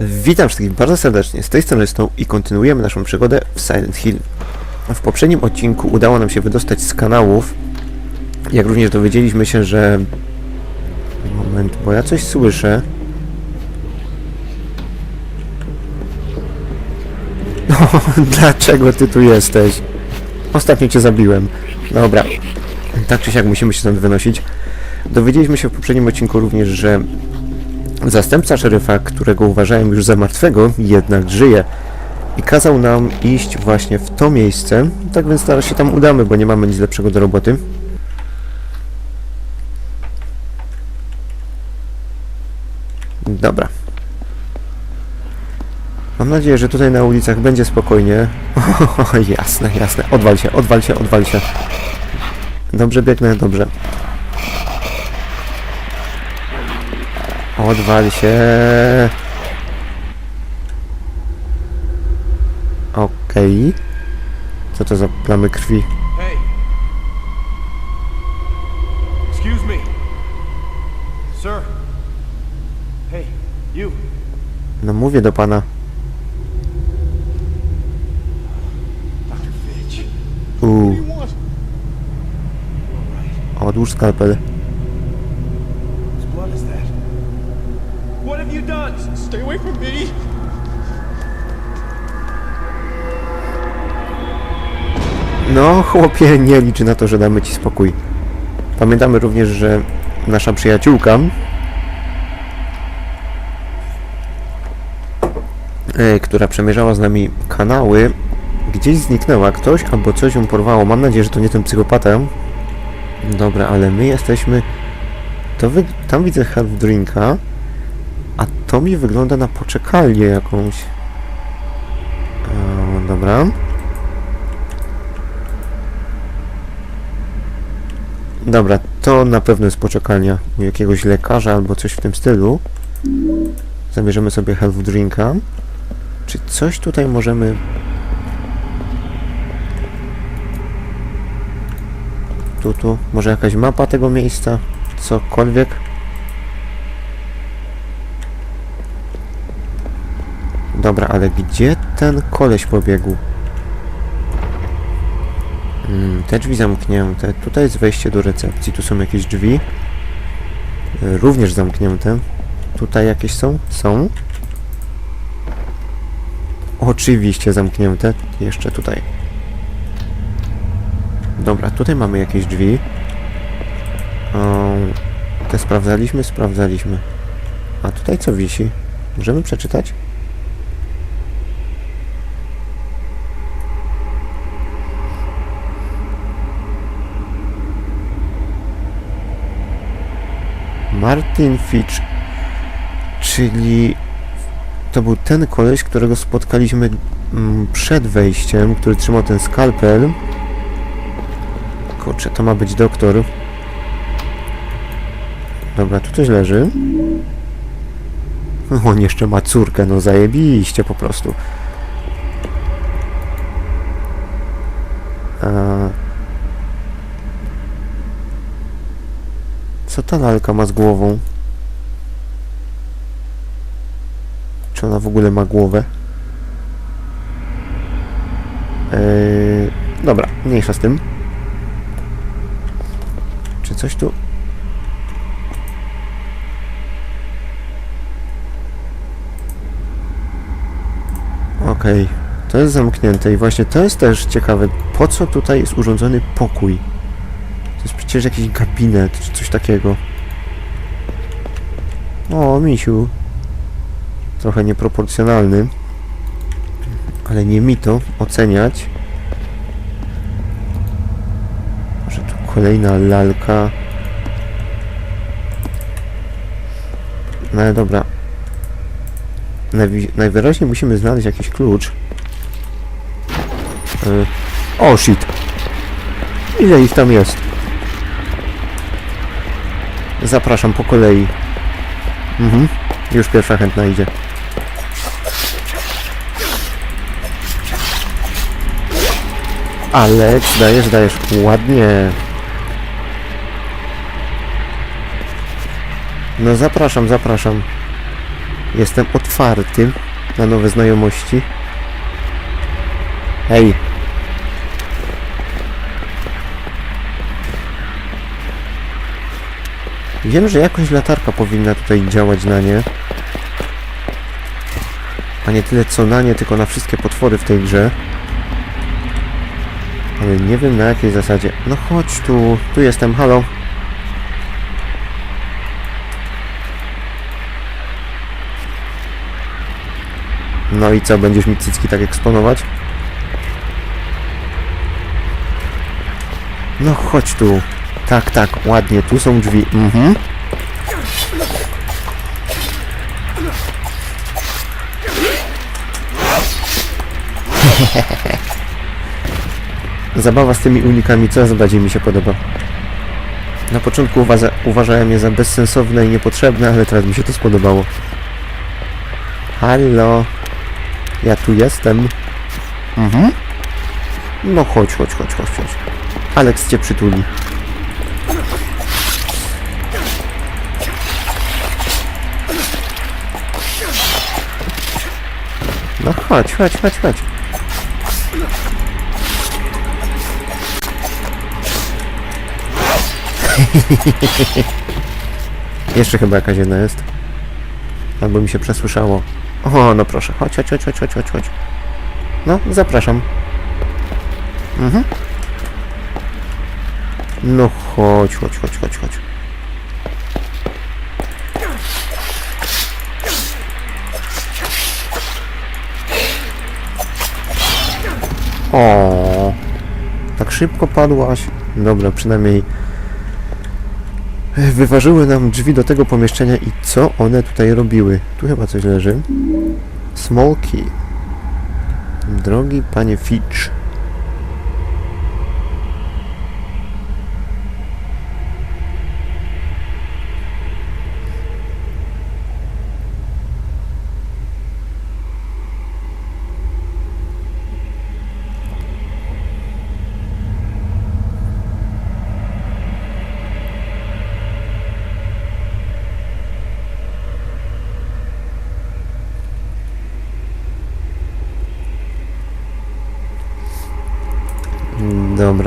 Witam wszystkich bardzo serdecznie, z tej strony Snow i kontynuujemy naszą przygodę w Silent Hill. W poprzednim odcinku udało nam się wydostać z kanałów, jak również dowiedzieliśmy się, że... Moment, bo ja coś słyszę. Dlaczego ty tu jesteś? Ostatnio cię zabiłem. Dobra, tak czy siak musimy się stąd wynosić. Dowiedzieliśmy się w poprzednim odcinku również, że Zastępca szeryfa, którego uważałem już za martwego, jednak żyje. I kazał nam iść właśnie w to miejsce. Tak więc teraz się tam udamy, bo nie mamy nic lepszego do roboty. Dobra. Mam nadzieję, że tutaj na ulicach będzie spokojnie. Jasne, jasne. Odwal się, odwal się, odwal się. Dobrze biegnę, dobrze. Odwal się. Okej. Co to za plamy krwi? Hey. Excuse me. Sir. Hey, you. No mówię do pana. Uuu, odłóż skalpel. Stay away from me. No, chłopie, nie liczy na to, że damy ci spokój. Pamiętamy również, że nasza przyjaciółka, e, która przemierzała z nami kanały, gdzieś zniknęła. Ktoś albo coś ją porwało. Mam nadzieję, że to nie ten psychopata. Dobra, ale my jesteśmy... To wy... Tam widzę half drinka, to mi wygląda na poczekalnię jakąś. E, dobra. Dobra, to na pewno jest poczekalnia u jakiegoś lekarza albo coś w tym stylu. Zabierzemy sobie health drinka. Czy coś tutaj możemy... Tu, tu. Może jakaś mapa tego miejsca? Cokolwiek? Dobra, ale gdzie ten koleś pobiegł? Mm, Te drzwi zamknięte. Tutaj jest wejście do recepcji. Tu są jakieś drzwi. Również zamknięte. Tutaj jakieś są? Są. Oczywiście zamknięte. Jeszcze tutaj. Dobra, tutaj mamy jakieś drzwi. Te sprawdzaliśmy? Sprawdzaliśmy. A tutaj co wisi? Możemy przeczytać? Martin Fitch, czyli to był ten koleś, którego spotkaliśmy mm, przed wejściem, który trzymał ten skalpel. Kurczę, to ma być doktor. Dobra, tu coś leży. On jeszcze ma córkę, no zajebiście po prostu. Co ta lalka ma z głową? Czy ona w ogóle ma głowę? Eee, dobra, mniejsza z tym. Czy coś tu... Okej, to jest zamknięte i właśnie to jest też ciekawe, po co tutaj jest urządzony pokój? To jest przecież jakiś gabinet, czy coś takiego. O, misiu. Trochę nieproporcjonalny. Ale nie mi to oceniać. Może tu kolejna lalka. No ale dobra. Najwi- najwyraźniej musimy znaleźć jakiś klucz. Y- o, shit. Ile ich tam jest? Zapraszam po kolei. Mhm. Już pierwsza chętna idzie. Alex, dajesz, dajesz. Ładnie. No zapraszam, zapraszam. Jestem otwarty na nowe znajomości. Hej! Wiem, że jakoś latarka powinna tutaj działać na nie. A nie tyle co na nie, tylko na wszystkie potwory w tej grze. Ale nie wiem na jakiej zasadzie. No chodź tu, tu jestem, halo. No i co, będziesz mi cycki tak eksponować? No chodź tu. Tak, tak, ładnie, tu są drzwi. Mhm. Zabawa z tymi unikami coraz bardziej mi się podoba. Na początku uważa, uważałem je za bezsensowne i niepotrzebne, ale teraz mi się to spodobało. Halo. Ja tu jestem. Mhm. No chodź, chodź, chodź, chodź, chodź. Alex cię przytuli. No chodź, chodź, chodź, chodź. Jeszcze chyba jakaś jedna jest. Albo mi się przesłyszało. O, no proszę, chodź, chodź, chodź, chodź, chodź, chodź. No, zapraszam. Mhm. No chodź, chodź, chodź, chodź, chodź. O, tak szybko padłaś. Dobra, przynajmniej wyważyły nam drzwi do tego pomieszczenia i co one tutaj robiły. Tu chyba coś leży. Small key. Drogi panie Fitch.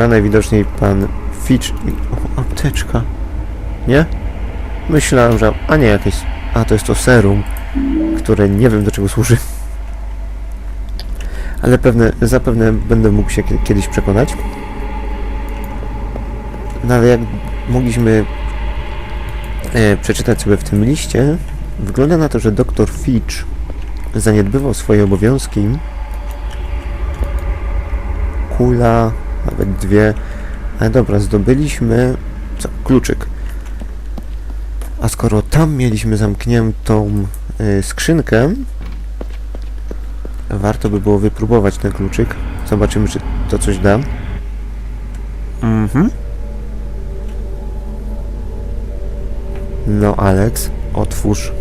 Dobra, najwidoczniej pan Fitch... O, apteczka. Nie? Myślałem, że... A nie, jakieś... A, to jest to serum, które nie wiem do czego służy. Ale pewne, zapewne będę mógł się kie- kiedyś przekonać. No ale jak mogliśmy e, przeczytać sobie w tym liście, wygląda na to, że dr Fitch zaniedbywał swoje obowiązki. Kula, nawet dwie. Ale dobra, zdobyliśmy co, kluczyk. A skoro tam mieliśmy zamkniętą y, skrzynkę, warto by było wypróbować ten kluczyk. Zobaczymy, czy to coś da. Mhm. No, Alex, otwórz.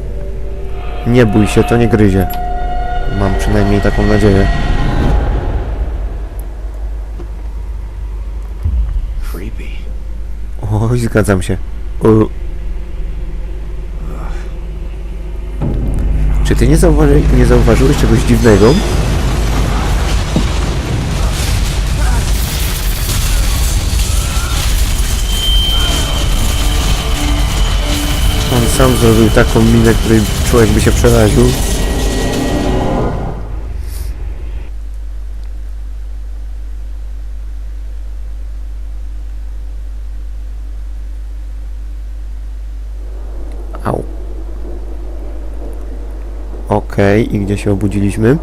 Nie bój się, to nie gryzie. Mam przynajmniej taką nadzieję. Creepy. Oj, zgadzam się. Czy ty nie, zauważy, nie zauważyłeś czegoś dziwnego? On sam zrobił taką minę, której człowiek by się przeraził. Okej, i gdzie się obudziliśmy?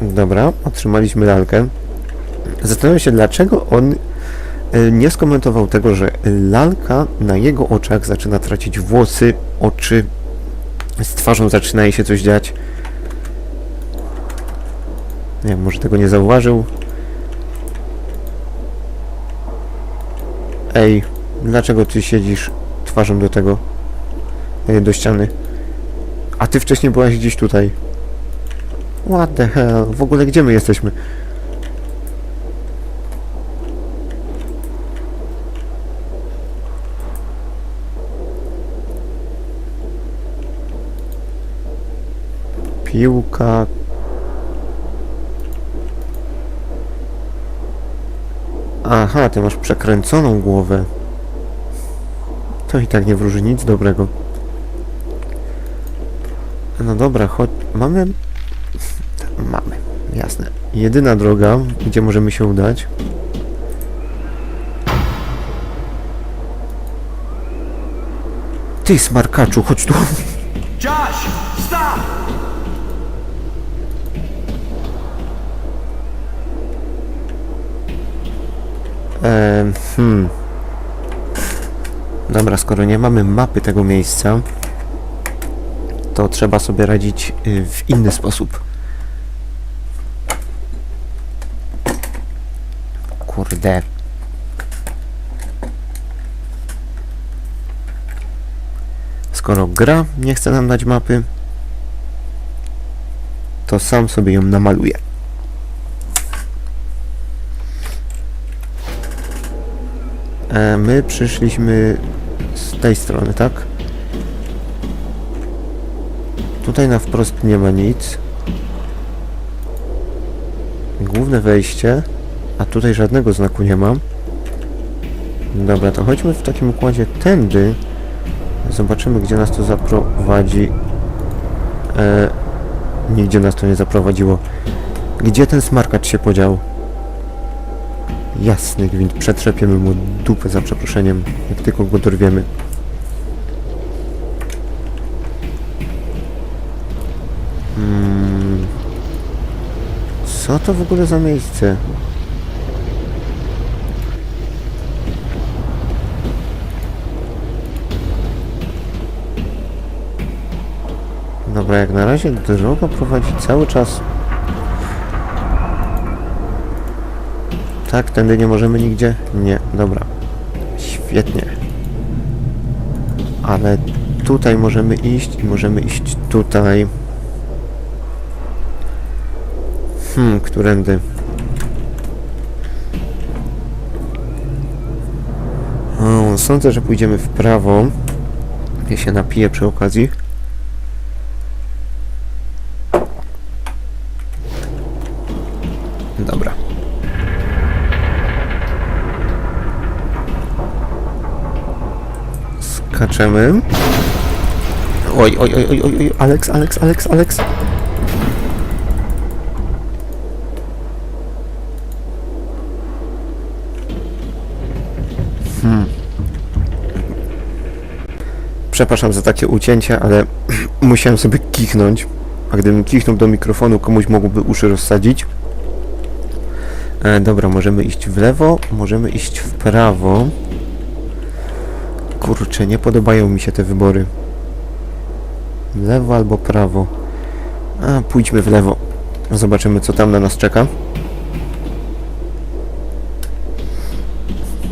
Dobra, otrzymaliśmy lalkę. Zastanawiam się, dlaczego on e, nie skomentował tego, że lalka na jego oczach zaczyna tracić włosy, oczy, z twarzą zaczyna jej się coś dziać. Nie wiem, może tego nie zauważył. Ej, dlaczego ty siedzisz twarzą do tego? E, do ściany. A ty wcześniej byłaś gdzieś tutaj. What the hell? W ogóle gdzie my jesteśmy? Piłka, Aha, ty masz przekręconą głowę. To i tak nie wróży nic dobrego. No dobra, chodź. Mamy. Mamy, jasne. Jedyna droga, gdzie możemy się udać. Ty, smarkaczu, chodź tu. Hmm. Dobra, skoro nie mamy mapy tego miejsca, to trzeba sobie radzić y, w inny sposób. Kurde. Skoro gra nie chce nam dać mapy, to sam sobie ją namaluję. My przyszliśmy z tej strony, tak? Tutaj na wprost nie ma nic. Główne wejście, a tutaj żadnego znaku nie ma. Dobra, to chodźmy w takim układzie tędy. Zobaczymy, gdzie nas to zaprowadzi. E, nigdzie nas to nie zaprowadziło. Gdzie ten smarkacz się podział? Jasny gwint, przetrzepiemy mu dupę za przeproszeniem, jak tylko go dorwiemy. Hmm. Co to w ogóle za miejsce? Dobra, jak na razie droga prowadzi cały czas Tak, tędy nie możemy nigdzie? Nie, dobra. Świetnie. Ale tutaj możemy iść i możemy iść tutaj. Hmm, którędy? O, sądzę, że pójdziemy w prawo. Ja się napiję przy okazji. Skaczemy. Oj, oj, oj, oj, oj, Alex, Alex, Alex, Alex. Hmm. Przepraszam za takie ucięcie, ale musiałem sobie kichnąć. A gdybym kichnął do mikrofonu, komuś mogłoby uszy rozsadzić. E, dobra, możemy iść w lewo, możemy iść w prawo. Kurczę, nie podobają mi się te wybory. Lewo albo prawo. A, pójdźmy w lewo. Zobaczymy, co tam na nas czeka.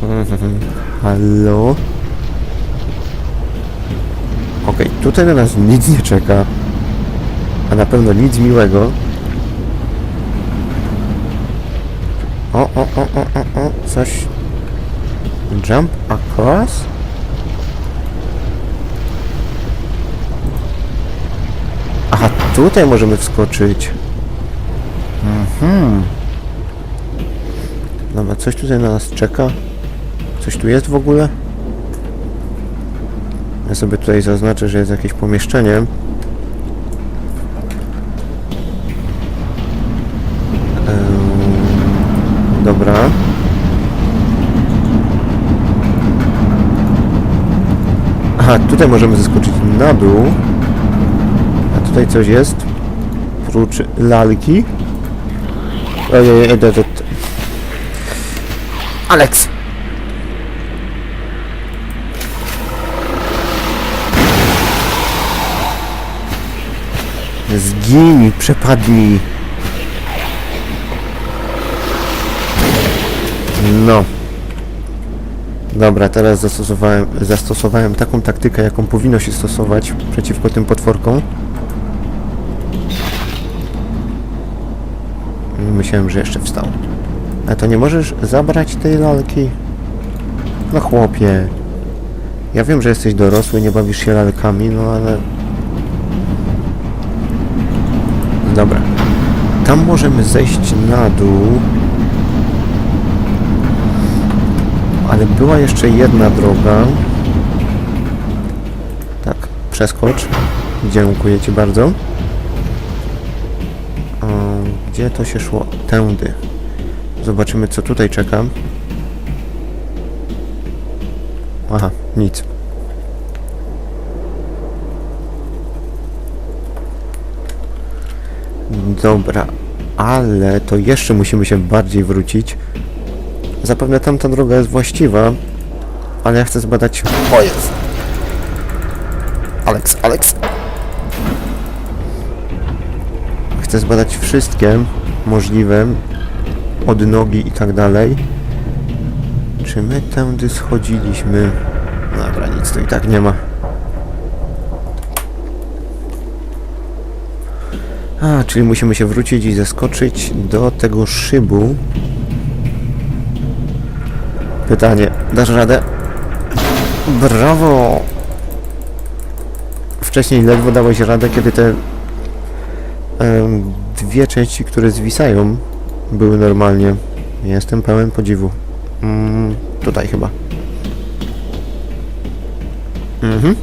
Mhm. Halo? Okej, tutaj na nas nic nie czeka. A na pewno nic miłego. O, o, o, o, o, o, coś... Jump across? Aha, tutaj możemy wskoczyć. Mhm. Dobra, coś tutaj na nas czeka? Coś tu jest w ogóle? Ja sobie tutaj zaznaczę, że jest jakieś pomieszczenie. Dobra. Aha, tutaj możemy zeskoczyć na dół. Tutaj coś jest? Prócz lalki? Ojej, ojej, Alex! Zginij, przepadnij. No. Dobra, teraz zastosowałem, zastosowałem taką taktykę, jaką powinno się stosować przeciwko tym potworkom. Myślałem, że jeszcze wstał. A to nie możesz zabrać tej lalki? No chłopie. Ja wiem, że jesteś dorosły, nie bawisz się lalkami, no ale... Dobra. Tam możemy zejść na dół. Ale była jeszcze jedna droga. Tak, przeskocz. Dziękuję Ci bardzo. Gdzie to się szło? Tędy. Zobaczymy, co tutaj czeka. Aha, nic. Dobra, ale to jeszcze musimy się bardziej wrócić. Zapewne tamta droga jest właściwa, ale ja chcę zbadać... Jest! Alex, Alex! Chcę zbadać wszystkie możliwe odnogi i tak dalej. Czy my tędy schodziliśmy? Dobra, nic tu i tak nie ma. A, czyli musimy się wrócić i zeskoczyć do tego szybu. Pytanie, dasz radę? Brawo! Wcześniej ledwo dałeś radę, kiedy te dwie części, które zwisają, były normalnie. Jestem pełen podziwu. Mm, tutaj chyba. Mhm.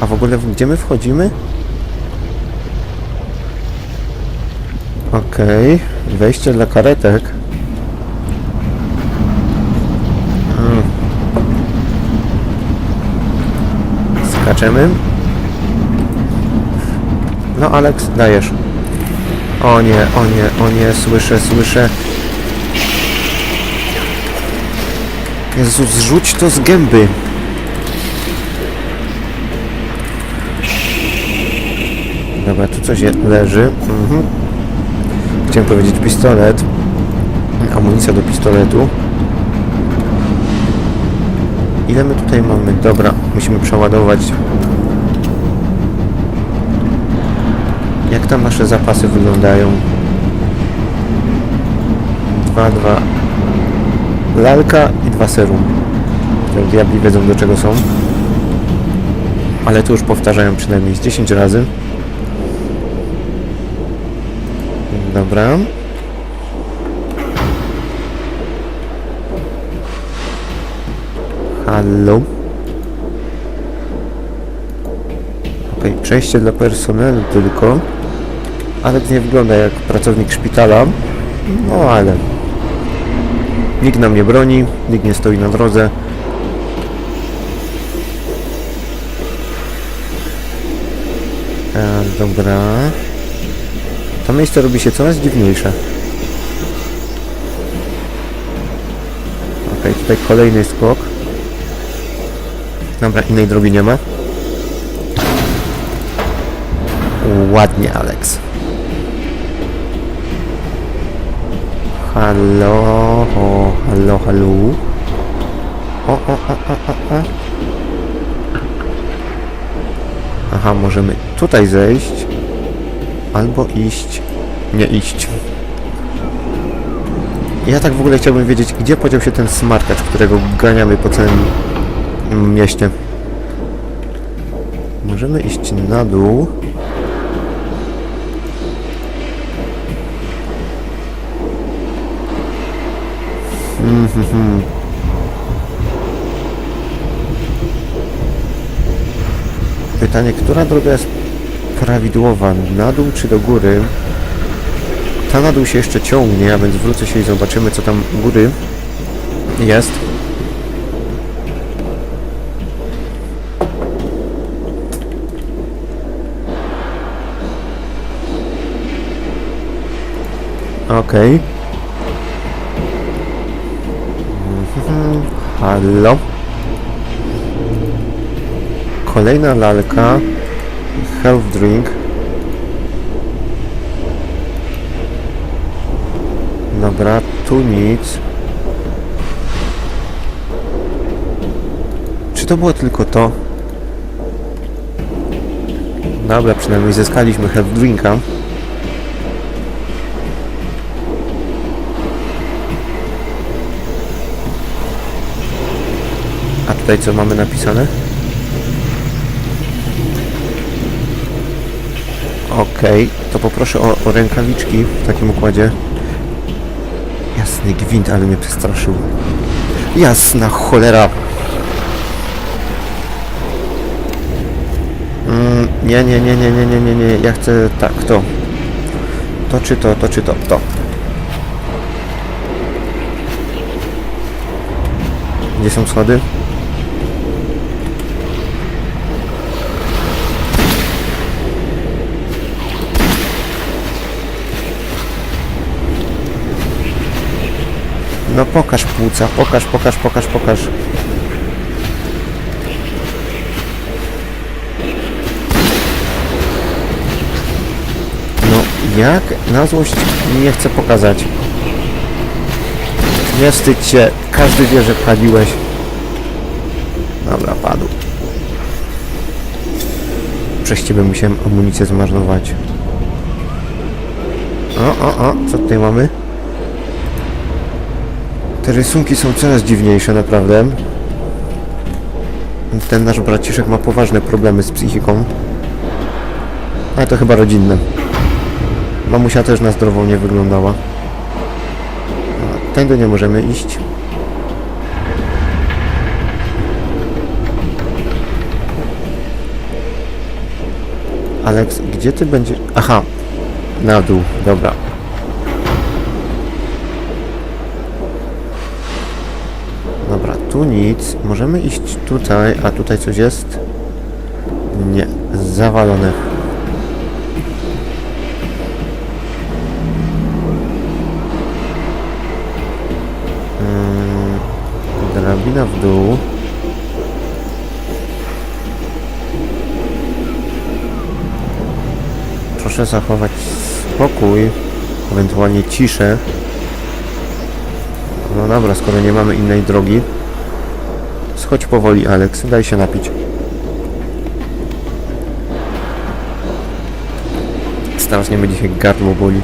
A w ogóle gdzie my wchodzimy? Okej, wejście dla karetek. Mm. Skaczemy. No Alex, dajesz. O nie, o nie, o nie, słyszę, słyszę. Jezus, zrzuć to z gęby. Dobra, tu coś leży. Mhm. Chciałem powiedzieć pistolet. Amunicja do pistoletu. Ile my tutaj mamy? Dobra, musimy przeładować. Jak tam nasze zapasy wyglądają? Dwa, dwa. Lalka i dwa serum. Które diabli wiedzą do czego są. Ale to już powtarzają przynajmniej z 10 razy. Dobra. Halo. Okej, przejście dla personelu tylko. Ale nie wygląda jak pracownik szpitala. No ale... Nikt nam nie broni, nikt nie stoi na drodze. E, dobra. To miejsce robi się coraz dziwniejsze. Okej, tutaj kolejny skok. Dobra, innej drogi nie ma. Ładnie, Alex. Halo, o, halo, halo. O, o, o, o, o, o. Aha, możemy tutaj zejść. Albo iść. Nie iść. Ja tak w ogóle chciałbym wiedzieć, gdzie podział się ten smarkacz, którego ganiamy po całym mieście. Możemy iść na dół. Pytanie, która droga jest prawidłowa? Na dół czy do góry? Ta na dół się jeszcze ciągnie, a więc wrócę się i zobaczymy, co tam u góry jest. Okej. Mhm. Halo. Kolejna lalka. Health drink. Dobra, tu nic. Czy to było tylko to? Dobra, przynajmniej zyskaliśmy health drinka. Tutaj co mamy napisane? Okej, to poproszę o, o rękawiczki w takim układzie. Jasny gwint, ale mnie przestraszył. Jasna cholera. Mm, nie, nie, nie, nie, nie, nie, nie, nie. Ja chcę tak, to. To czy to, to czy to, to. Gdzie są schody? No pokaż płuca, pokaż, pokaż, pokaż, pokaż. No jak na złość nie chcę pokazać. Nie wstydź się, każdy wie, że paliłeś. Dobra, padł. Przez ciebie musiałem amunicję zmarnować. O, o, o, co tutaj mamy? Te rysunki są coraz dziwniejsze, naprawdę. Ten nasz braciszek ma poważne problemy z psychiką. Ale to chyba rodzinne. Mamusia też na zdrową nie wyglądała. Tędy nie możemy iść. Alex, gdzie ty będziesz... Aha, na dół, dobra. Dobra, tu nic. Możemy iść tutaj, a tutaj coś jest? Nie, zawalone. Mm, Drabina w dół. Proszę zachować spokój, ewentualnie ciszę. No dobra, skoro nie mamy innej drogi. Schodź powoli, Alex, daj się napić. Strasznie będzie się gardło boli.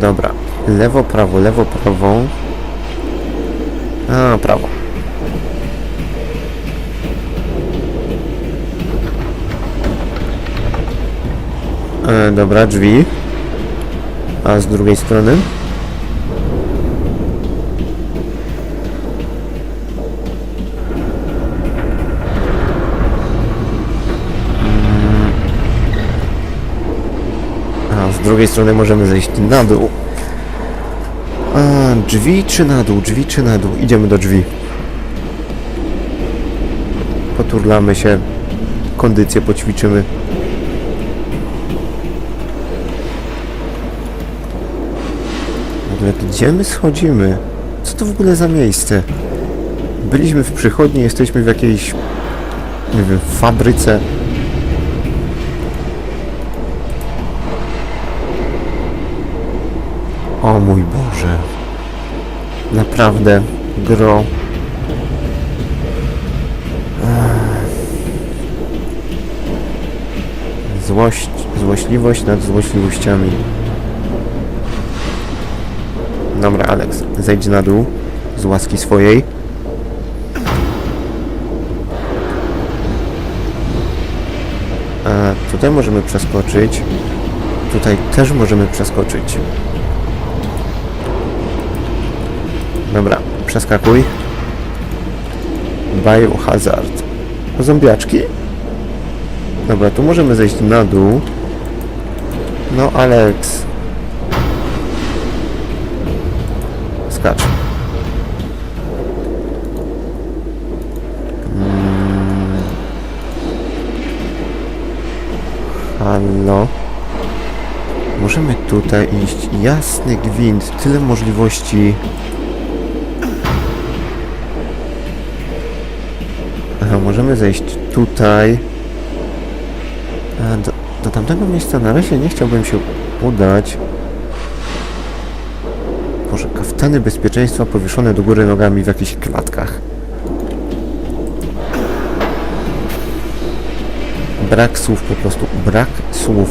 Dobra. Lewo, prawo, lewo, prawo. A, prawo. E, dobra, drzwi. A z drugiej strony? Mm. A z drugiej strony możemy zejść na dół. A, drzwi czy na dół? Drzwi czy na dół? Idziemy do drzwi. Poturlamy się. Kondycję poćwiczymy. Ogóle gdzie my schodzimy? Co to w ogóle za miejsce? Byliśmy w przychodni, jesteśmy w jakiejś, nie wiem, fabryce. O mój Boże. Naprawdę, gro. Złość, złośliwość nad złośliwościami. Dobra, Alex, zejdź na dół z łaski swojej. A tutaj możemy przeskoczyć. Tutaj też możemy przeskoczyć. Dobra, przeskakuj. Biohazard. Zombiaczki? Dobra, tu możemy zejść na dół. No, Alex. Skacz. Mm. Halo? Możemy tutaj iść. Jasny gwint. Tyle możliwości. Aha, możemy zejść tutaj. Do, do tamtego miejsca na razie nie chciałbym się udać. Boże, kaftany bezpieczeństwa powieszone do góry nogami w jakichś klatkach. Brak słów po prostu, brak słów.